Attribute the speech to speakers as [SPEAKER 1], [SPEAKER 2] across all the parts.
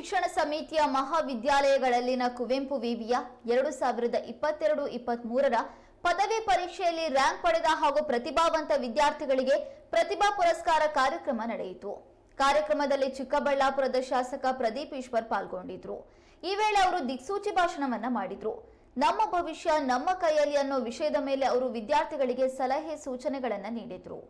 [SPEAKER 1] ಶಿಕ್ಷಣ ಸಮಿತಿಯ ಮಹಾವಿದ್ಯಾಲಯಗಳಲ್ಲಿನ ಕುವೆಂಪು ವಿವಿಯ ಎರಡು ಸಾವಿರದ ಇಪ್ಪತ್ತೆರಡು ಇಪ್ಪತ್ತ್ ಮೂರರ ಪದವಿ ಪರೀಕ್ಷೆಯಲ್ಲಿ ರ್ಯಾಂಕ್ ಪಡೆದ ಹಾಗೂ ಪ್ರತಿಭಾವಂತ ವಿದ್ಯಾರ್ಥಿಗಳಿಗೆ ಪ್ರತಿಭಾ ಪುರಸ್ಕಾರ ಕಾರ್ಯಕ್ರಮ ನಡೆಯಿತು. ಕಾರ್ಯಕ್ರಮದಲ್ಲಿ ಚಿಕ್ಕಬಳ್ಳಾಪುರದ ಶಾಸಕ ಪ್ರದೀಪ್ ಈಶ್ವರ್ ಪಾಲ್ಗೊಂಡಿದ್ರು. ಈ ವೇಳೆ ಅವರು ದಿಕ್ಸೂಚಿ ಭಾಷಣವನ್ನ ಮಾಡಿದ್ರು. ನಮ್ಮ ಭವಿಷ್ಯ, ನಮ್ಮ ಕೈಯಲ್ಲಿ ಅನ್ನೋ ವಿಷಯದ ಮೇಲೆ ಅವರು ವಿದ್ಯಾರ್ಥಿಗಳಿಗೆ ಸಲಹೆ ಸೂಚನೆಗಳನ್ನು ನೀಡಿದ್ರು.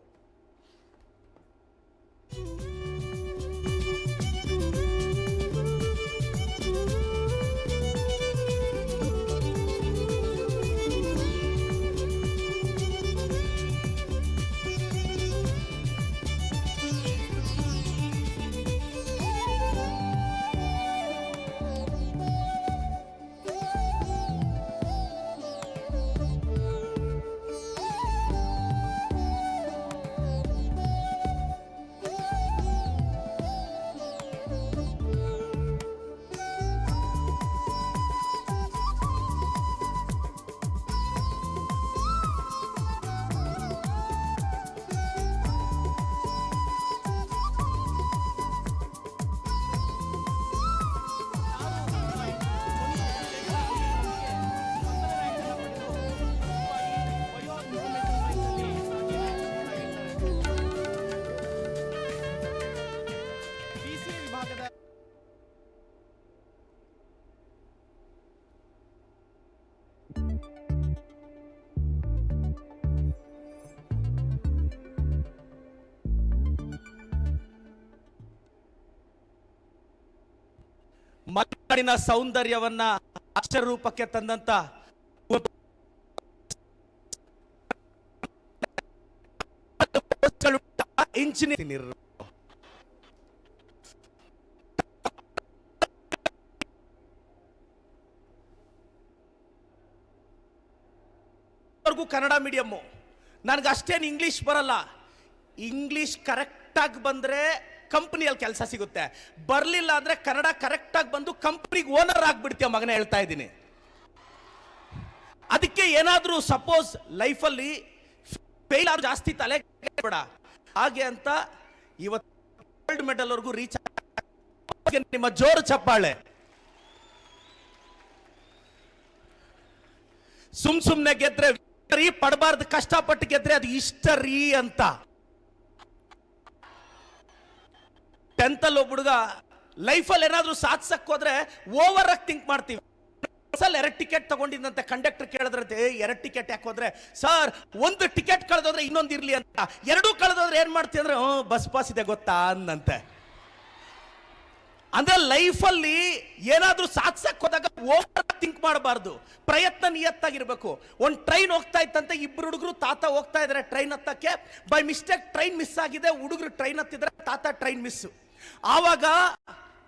[SPEAKER 2] ವಿಭಾಗದ
[SPEAKER 3] ಮಲೆನಾಡಿನ ಸೌಂದರ್ಯವನ್ನ ಅಕ್ಷರ ರೂಪಕ್ಕೆ ತಂದಂತ ಇಂಜಿನಿಯರ್ ವರ್ಗೂ ಕನ್ನಡ ಮೀಡಿಯಮ್ಮು ನನಗೆ ಅಷ್ಟೇನು ಇಂಗ್ಲೀಷ್ ಬರಲ್ಲ. ಇಂಗ್ಲೀಷ್ ಕರೆಕ್ಟಾಗಿ ಬಂದರೆ ಕಂಪ್ನಿಯಲ್ಲಿ ಕೆಲಸ ಸಿಗುತ್ತೆ. ಬರಲಿಲ್ಲ ಅಂದರೆ ಕನ್ನಡ ಕರೆಕ್ಟಾಗಿ ಬಂದು ಕಂಪ್ನಿಗೆ ಓನರ್ ಆಗಿಬಿಡ್ತೀಯ ಮಗನೇ ಹೇಳ್ತಾ ಇದ್ದೀನಿ. ಅದಕ್ಕೆ ಏನಾದರೂ ಸಪೋಸ್ ಲೈಫಲ್ಲಿ ಫೇಲ್ ಆದ್ರೂ ಜಾಸ್ತಿ ತಲೆ ಬೇಡ ಹಾಗೆ ಅಂತ ಇವತ್ತು ಗೋಲ್ಡ್ ಮೆಡಲ್ವರೆಗೂ ರೀಚ್ ನಿಮ್ಮ ಜೋರು ಚಪ್ಪಾಳೆ. ಸುಮ್ ಸುಮ್ನೆ ಗೆದ್ರೆ ರೀ ಪಡಬಾರ್ದು ಕಷ್ಟಪಟ್ಟು ಗೆದ್ರೆ ಅದು ಇಷ್ಟ ರೀ ಅಂತ. ಟೆಂತಲ್ಲಿ ಒಬ್ಬ ಹುಡುಗ ಲೈಫಲ್ಲಿ ಏನಾದರೂ ಸಾಧಿಸಕ್ ಹೋದ್ರೆ ಓವರ್ ಆಗಿ ಥಿಂಕ್ ಮಾಡ್ತೀವಿ. ಸಲ ಎರಡು ಟಿಕೆಟ್ ತಗೊಂಡಿದ್ದಂತೆ ಕಂಡಕ್ಟರ್ ಕೇಳಿದ್ರಂತೆ "ಏ, ಎರಡು ಟಿಕೆಟ್ ಯಾಕೆ ಹೋದ್ರೆ? ಸರ್ ಒಂದು ಟಿಕೆಟ್ ಕಳೆದೋದ್ರೆ ಇನ್ನೊಂದು ಇರ್ಲಿ ಅಂತ. ಎರಡೂ ಕಳೆದೋದ್ರೆ ಏನು ಮಾಡ್ತೀವಿ ಅಂದ್ರೆ ಬಸ್ ಪಾಸ್ ಇದೆ ಗೊತ್ತಾ? ಅಂದಂತೆ ಅಂದ್ರೆ ಲೈಫಲ್ಲಿ ಏನಾದ್ರೂ ಸಾಧಿಸಕ್ ಹೋದಾಗ ಓವರ್ ಥಿಂಕ್ ಮಾಡಬಾರ್ದು. ಪ್ರಯತ್ನ ನಿಯತ್ತಾಗಿರ್ಬೇಕು. ಒಂದು ಟ್ರೈನ್ ಹೋಗ್ತಾ ಇತ್ತಂತೆ, ಇಬ್ರು ಹುಡುಗರು ತಾತ ಹೋಗ್ತಾ ಇದ್ದಾರೆ ಟ್ರೈನ್ ಹತ್ತಕ್ಕೆ. ಬೈ ಮಿಸ್ಟೇಕ್ ಟ್ರೈನ್ ಮಿಸ್ ಆಗಿದೆ, ಹುಡುಗರು ಟ್ರೈನ್ ಹತ್ತಿದ್ರೆ ತಾತ ಟ್ರೈನ್ ಮಿಸ್ ಆವಾಗ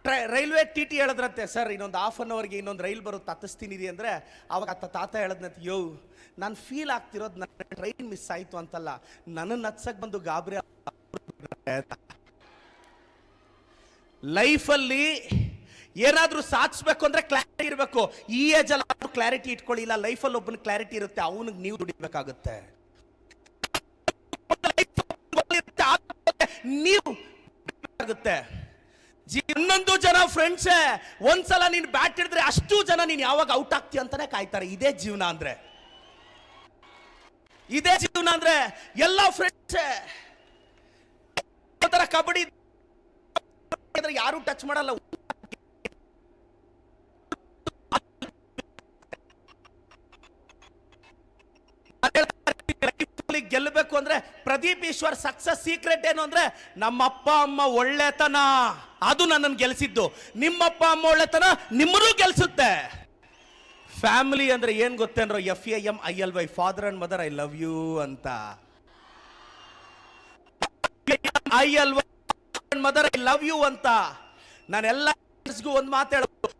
[SPEAKER 3] ಟ್ರೈ- ರೈಲ್ವೆ ಟಿ ಟಿ ಹೇಳಿದ್ರಂತೆ, ಸರ್, ಇನ್ನೊಂದು ಹಾಫ್ ಅನ್ ಅವರ್ಗೆ ಇನ್ನೊಂದು ರೈಲ್ ಬರುತ್ತೆ ಹತ್ತಿಸ್ತೀನಿ ಅಂದರೆ ಅವಾಗ ಆತ ತಾತ ಹೇಳದ್ನಂತೆ, ಯೋ, ನಾನು ಫೀಲ್ ಆಗ್ತಿರೋದು ನನ್ನ ಟ್ರೈನ್ ಮಿಸ್ ಆಯ್ತು ಅಂತಲ್ಲ ನನ್ನನ್ನು ಹತ್ಸಕ್ಕೆ ಬಂದು ಗಾಬರಿ ಲೈಫಲ್ಲಿ ಏನಾದರೂ ಸಾಧಿಸ್ಬೇಕು ಅಂದ್ರೆ ಕ್ಲಾರಿಟಿ ಇರಬೇಕು. ಈ ಏಜಲ್ಲಿ ಅಲ್ಲಿ ಕ್ಲಾರಿಟಿ ಇಟ್ಕೊಳ್ಳಿಲ್ಲ ಲೈಫಲ್ಲಿ ಒಬ್ಬನ ಕ್ಲಾರಿಟಿ ಇರುತ್ತೆ, ಅವನಿಗೆ ನೀವು ದುಡಿಬೇಕಾಗುತ್ತೆ. ನೀವು ಆಗುತ್ತೆ ಇನ್ನೊಂದು ಹನ್ನೊಂದು ಜನ ಫ್ರೆಂಡ್ಸೇ ಒಂದ್ಸಲ ನೀನು ಬ್ಯಾಟ್ ಹಿಡಿದ್ರೆ ಅಷ್ಟು ಜನ ನೀನು ಯಾವಾಗ ಔಟ್ ಆಗ್ತೀಯ ಅಂತಾನೆ ಕಾಯ್ತಾರೆ. ಇದೇ ಜೀವನ ಅಂದ್ರೆ. ಇದೇ ಜೀವನ ಅಂದ್ರೆ ಎಲ್ಲ ಫ್ರೆಂಡ್ಸೇ ಕಬಡ್ಡಿ ಯಾರು ಟಚ್ ಮಾಡಲ್ಲ. ಗೆಲ್ಲಬೇಕು ಅಂದ್ರೆ ಪ್ರದೀಪ್ ಈಶ್ವರ್ ಸಕ್ಸಸ್ ಸೀಕ್ರೆಟ್ ಏನು ಅಂದ್ರೆ ನಮ್ಮಪ್ಪ ಅಮ್ಮ ಒಳ್ಳೆತನ. ಅದು ನನ್ನನ್ನು ಗೆಲ್ಸಿದ್ದು. ನಿಮ್ಮಪ್ಪ ಅಮ್ಮ ಒಳ್ಳೆತನ ನಿಮ್ಮನ್ನೂ ಗೆಲ್ಸುತ್ತೆ. ಫ್ಯಾಮಿಲಿ ಅಂದ್ರೆ ಏನ್ ಗೊತ್ತೇನ್ರೋ F A M I L Y father and mother I love you ಅಂತ. I L mother I love you ಅಂತ. ನಾನೆಲ್ಲ ಒಂದು ಮಾತು ಹೇಳೋದು.